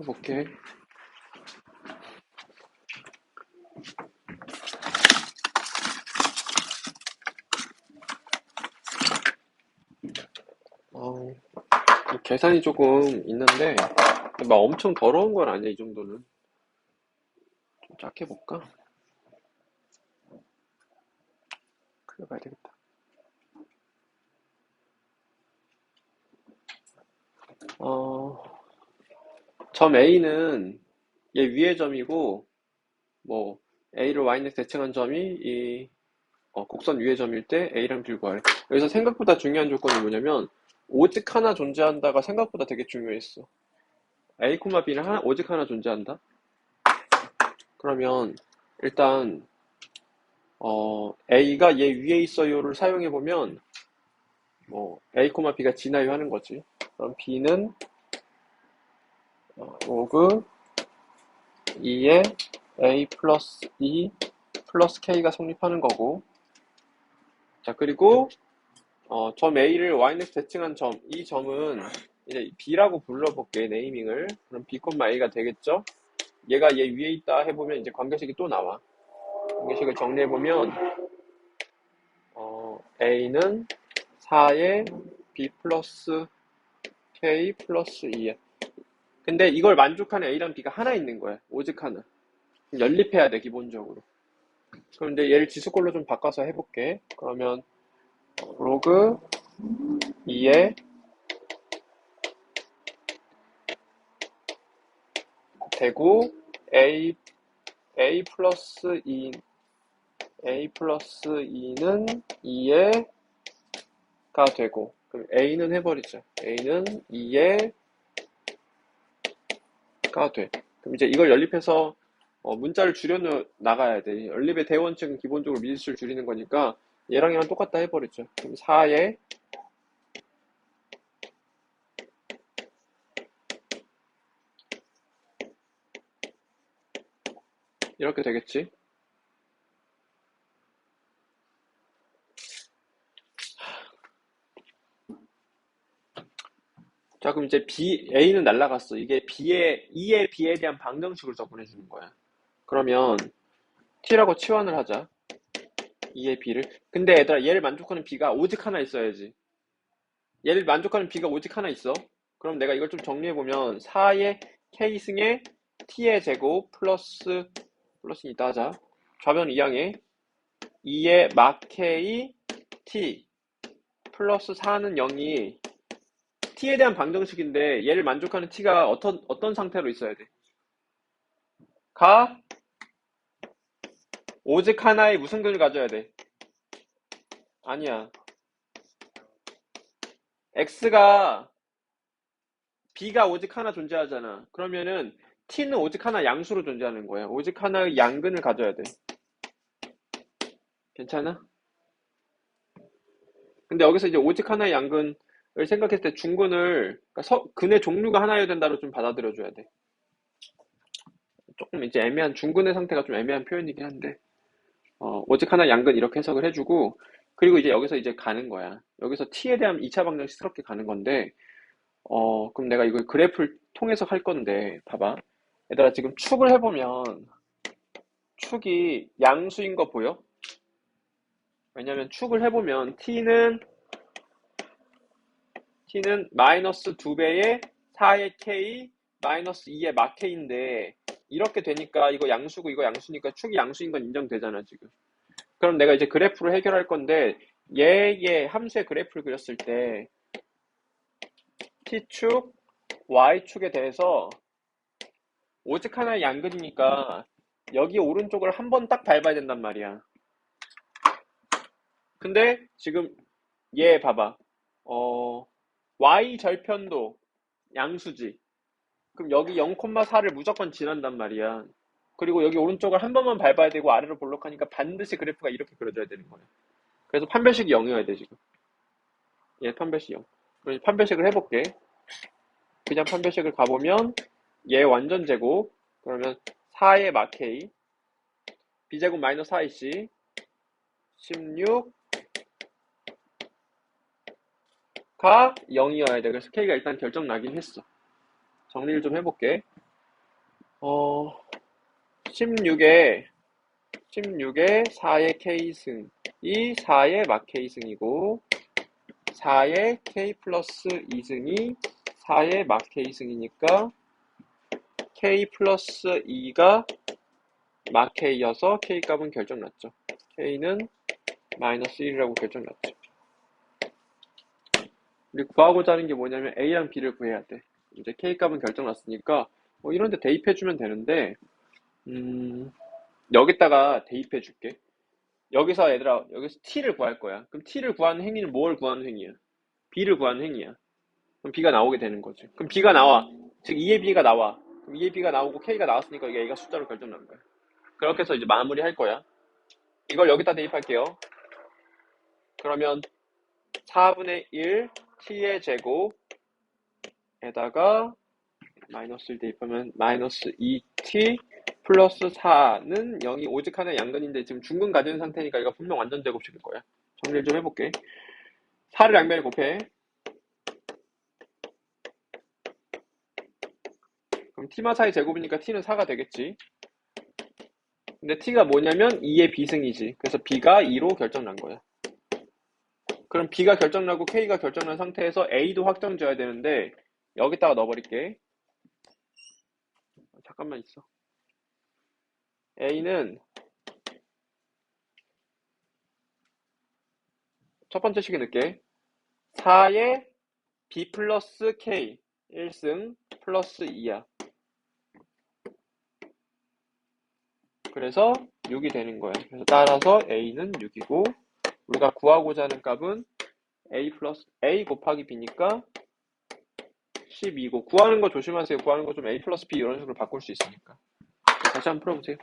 풀어볼게. 어, 계산이 조금 있는데, 막 엄청 더러운 건 아니야, 이 정도는. 좀 작게 볼까? 크게 봐야 되겠다. 어, 점 A는 얘 위의 점이고, 뭐, A를 Y넷 대칭한 점이 이 어, 곡선 위의 점일 때 A랑 B를 구하래. 여기서 생각보다 중요한 조건이 뭐냐면, 오직 하나 존재한다가 생각보다 되게 중요했어. A, B는 하나, 오직 하나 존재한다? 그러면, 일단, 어, A가 얘 위에 있어요를 사용해보면, 뭐, A, B가 지나요 하는 거지. 그럼 B는, 어, 로그 2에 A 플러스 2 플러스 K가 성립하는 거고, 자, 그리고, 어, 점 A를 Y넷 대칭한 점, 이 점은 이제 B라고 불러볼게, 네이밍을. 그럼 B, A가 되겠죠? 얘가 얘 위에 있다 해보면 이제 관계식이 또 나와. 관계식을 정리해보면, 어, A는 4에 B 플러스 K 플러스 2야. 근데 이걸 만족하는 A랑 B가 하나 있는 거야. 오직 하나. 연립해야 돼, 기본적으로. 이제 얘를 지수꼴로 좀 바꿔서 해볼게. 그러면 로그 2에 되고 a a 플러스 2 a 플러스 2는 2에가 되고 그럼 a는 해버리자. a는 2에 가 돼. 그럼 이제 이걸 연립해서 어, 문자를 줄여 나가야 돼. 연립의 대원칙은 기본적으로 미지수를 줄이는 거니까 얘랑 얘랑 똑같다 해버리죠. 그럼 4에 이렇게 되겠지. 자, 그럼 이제 B, A는 날라갔어. 이게 B의, E의 B에 대한 방정식을 적분해 주는 거야. 그러면 T라고 치환을 하자. 2의 B를. 근데 얘들아, 얘를 만족하는 B가 오직 하나 있어야지. 얘를 만족하는 B가 오직 하나 있어. 그럼 내가 이걸 좀 정리해보면 4의 K승의 T의 제곱 플러스 플러스는 이따 하자. 좌변 2항에 2의 막 K T 플러스 4는 0이 T에 대한 방정식인데 얘를 만족하는 T가 어떤 어떤 상태로 있어야 돼? 가 오직 하나의 무슨 근을 가져야 돼? 아니야. x가 b가 오직 하나 존재하잖아. 그러면은 t는 오직 하나 양수로 존재하는 거야. 오직 하나의 양근을 가져야 돼. 괜찮아? 근데 여기서 이제 오직 하나의 양근을 생각했을 때 중근을 그러니까 서, 근의 종류가 하나여야 된다로 좀 받아들여 줘야 돼. 조금 이제 애매한 중근의 상태가 좀 애매한 표현이긴 한데 어, 오직 하나 양근 이렇게 해석을 해주고 그리고 이제 여기서 이제 가는 거야. 여기서 t에 대한 2차 방정식스럽게 가는 건데 어, 그럼 내가 이걸 그래프를 통해서 할 건데 봐봐. 얘들아 지금 축을 해보면 축이 양수인 거 보여? 왜냐면 축을 해보면 t는 t는 마이너스 2배의 4의 k 마이너스 2의 막 k인데 이렇게 되니까 이거 양수고 이거 양수니까 축이 양수인 건 인정되잖아 지금. 그럼 내가 이제 그래프를 해결할 건데 얘의 함수의 그래프를 그렸을 때 t축, y축에 대해서 오직 하나의 양근이니까 여기 오른쪽을 한 번 딱 밟아야 된단 말이야. 근데 지금 얘 봐봐. 어 y 절편도 양수지 그럼 여기 0,4를 무조건 지난단 말이야. 그리고 여기 오른쪽을 한 번만 밟아야 되고 아래로 볼록하니까 반드시 그래프가 이렇게 그려져야 되는 거야. 그래서 판별식이 0이어야 돼, 지금. 얘 판별식 0. 그럼 판별식을 해볼게. 그냥 판별식을 가보면 얘 완전 제곱. 그러면 4의 마케이. b제곱 마이너스 4ac. 16. 가 0이어야 돼. 그래서 k가 일단 결정 나긴 했어. 정리를 좀 해볼게. 어, 16에 16에 4의 K승 이 4의 막 K승이고 4의 K 플러스 2승이 4의 막 K승이니까 K 플러스 2가 막 K여서 K 값은 결정 났죠. K는 마이너스 1이라고 결정 났죠. 우리 구하고자 하는 게 뭐냐면 A랑 B를 구해야 돼. 이제 K 값은 결정났으니까 뭐 이런 데 대입해주면 되는데 음, 여기다가 대입해 줄게. 여기서 얘들아, 여기서 t를 구할 거야. 그럼 t를 구하는 행위는 뭘 구하는 행위야? b를 구하는 행위야. 그럼 b가 나오게 되는 거지. 그럼 b가 나와. 즉 2의 b가 나와. 그럼 2의 b가 나오고 k가 나왔으니까 이게 a가 숫자로 결정난 거야. 그렇게 해서 이제 마무리 할 거야. 이걸 여기다 대입할게요. 그러면 4분의 1 t의 제곱에다가 마이너스를 대입하면 마이너스 2t 플러스 4는 0이 오직 하나의 양근인데 지금 중근 가진 상태니까 이거 분명 완전 제곱식일 거야. 정리를 좀 해볼게. 4를 양변에 곱해. 그럼 t마사의 제곱이니까 t는 4가 되겠지. 근데 t가 뭐냐면 2의 비승이지. 그래서 b가 2로 결정 난 거야. 그럼 b가 결정나고 k가 결정난 상태에서 a도 확정져야 되는데 여기다가 넣어버릴게. 잠깐만 있어. A는 첫 번째 식에 넣을게. 4의 B 플러스 K 1승 플러스 2야. 그래서 6이 되는 거야. 그래서 따라서 A는 6이고 우리가 구하고자 하는 값은 A 플러스 A 곱하기 B니까 12고 구하는 거 조심하세요. 구하는 거 좀 A 플러스 B 이런 식으로 바꿀 수 있으니까. 다시 한번 풀어보세요.